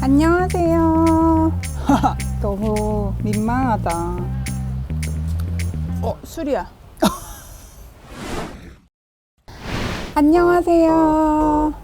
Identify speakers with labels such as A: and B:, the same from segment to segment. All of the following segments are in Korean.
A: 안녕하세요. 너무 민망하다. 어, 술이야. 안녕하세요.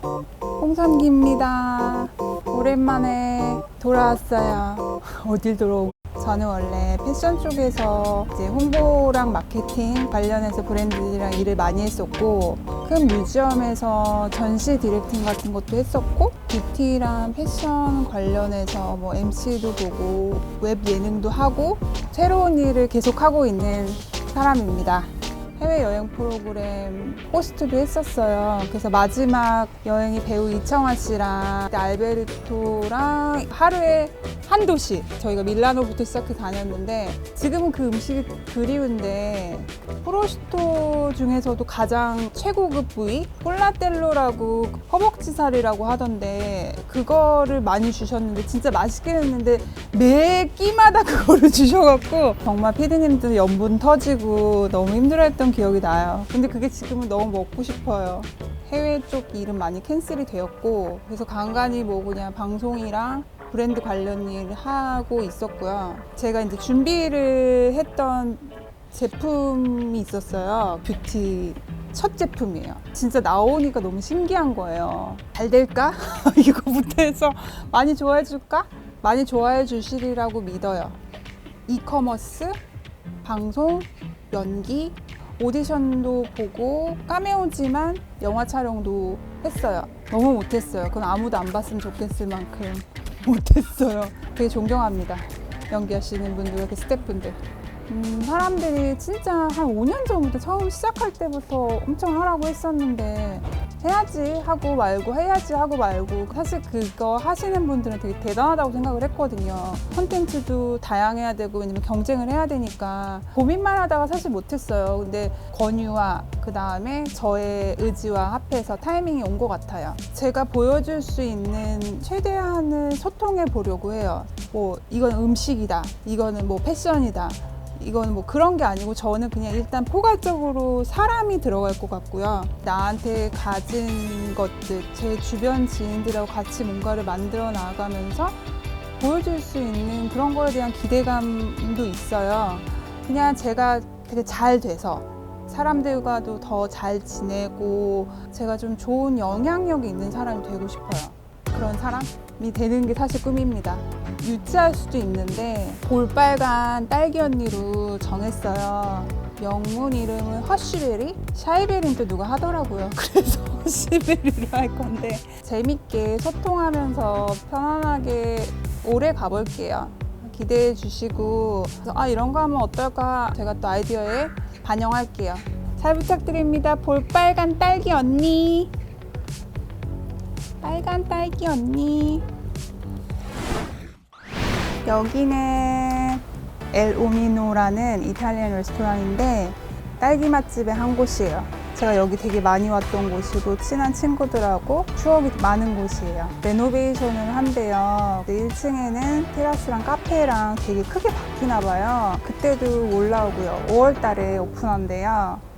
A: 홍선기입니다. 오랜만에 돌아왔어요. 어딜 돌아오? 저는 원래 패션 쪽에서 이제 홍보랑 마케팅 관련해서 브랜드랑 일을 많이 했었고 큰 뮤지엄에서 전시 디렉팅 같은 것도 했었고 뷰티랑 패션 관련해서 뭐 MC도 보고 웹 예능도 하고 새로운 일을 계속 하고 있는 사람입니다. 해외 여행 프로그램 호스트도 했었어요. 그래서 마지막 여행이 배우 이청아 씨랑 알베르토랑 하루에 한 도시 저희가 밀라노부터 시작해 다녔는데 지금은 그 음식이 그리운데 프로슈토 중에서도 가장 최고급 부위 폴라텔로라고 허벅지살이라고 하던데 그거를 많이 주셨는데 진짜 맛있긴 했는데 매 끼마다 그거를 주셔갖고 정말 피디님들 연분 터지고 너무 힘들어했던 기억이 나요. 근데 그게 지금은 너무 먹고 싶어요. 해외 쪽 일은 많이 캔슬이 되었고 그래서 간간히 뭐 그냥 방송이랑 브랜드 관련 일 하고 있었고요. 제가 이제 준비를 했던 제품이 있었어요. 뷰티 첫 제품이에요. 진짜 나오니까 너무 신기한 거예요. 잘 될까? 이거부터 해서 많이 좋아해 줄까? 많이 좋아해 주시리라고 믿어요. 이커머스, 방송, 연기, 오디션도 보고 까메오지만 영화 촬영도 했어요. 너무 못했어요. 그건 아무도 안 봤으면 좋겠을 만큼 못했어요. 되게 존경합니다. 연기하시는 분들, 그 스태프분들. 음, 사람들이 진짜 한 5년 전부터 처음 시작할 때부터 엄청 하라고 했었는데 해야지 하고 말고 해야지 하고 말고 사실 그거 하시는 분들은 되게 대단하다고 생각을 했거든요. 콘텐츠도 다양해야 되고 왜냐면 경쟁을 해야 되니까 고민만 하다가 사실 못했어요. 근데 권유와 그 다음에 저의 의지와 합해서 타이밍이 온 것 같아요. 제가 보여줄 수 있는 최대한을 소통해 보려고 해요. 뭐 이건 음식이다, 이거는 뭐 패션이다. 이건 뭐 그런 게 아니고 저는 그냥 일단 포괄적으로 사람이 들어갈 것 같고요. 나한테 가진 것들, 제 주변 지인들하고 같이 뭔가를 만들어 나가면서 보여줄 수 있는 그런 거에 대한 기대감도 있어요. 그냥 제가 되게 잘 돼서 사람들과도 더 잘 지내고 제가 좀 좋은 영향력이 있는 사람이 되고 싶어요. 그런 사람이 되는 게 사실 꿈입니다. 유치할 수도 있는데 볼빨간 딸기 언니로 정했어요. 영문 이름은 허쉬베리? 샤이베리는 또 누가 하더라고요. 그래서 허쉬베리로 할 건데 재밌게 소통하면서 편안하게 오래 가볼게요. 기대해 주시고 아 이런 거 하면 어떨까 제가 또 아이디어에 반영할게요. 잘 부탁드립니다. 볼빨간 딸기 언니. 빨간 딸기 언니. 여기는 엘 오미노라는 이탈리안 레스토랑인데 딸기 맛집의 한 곳이에요. 제가 여기 되게 많이 왔던 곳이고 친한 친구들하고 추억이 많은 곳이에요. 레노베이션을 한대요. 1층에는 테라스랑 카페랑 되게 크게 바뀌나 봐요. 그때도 올라오고요. 5월 달에 오픈한대요.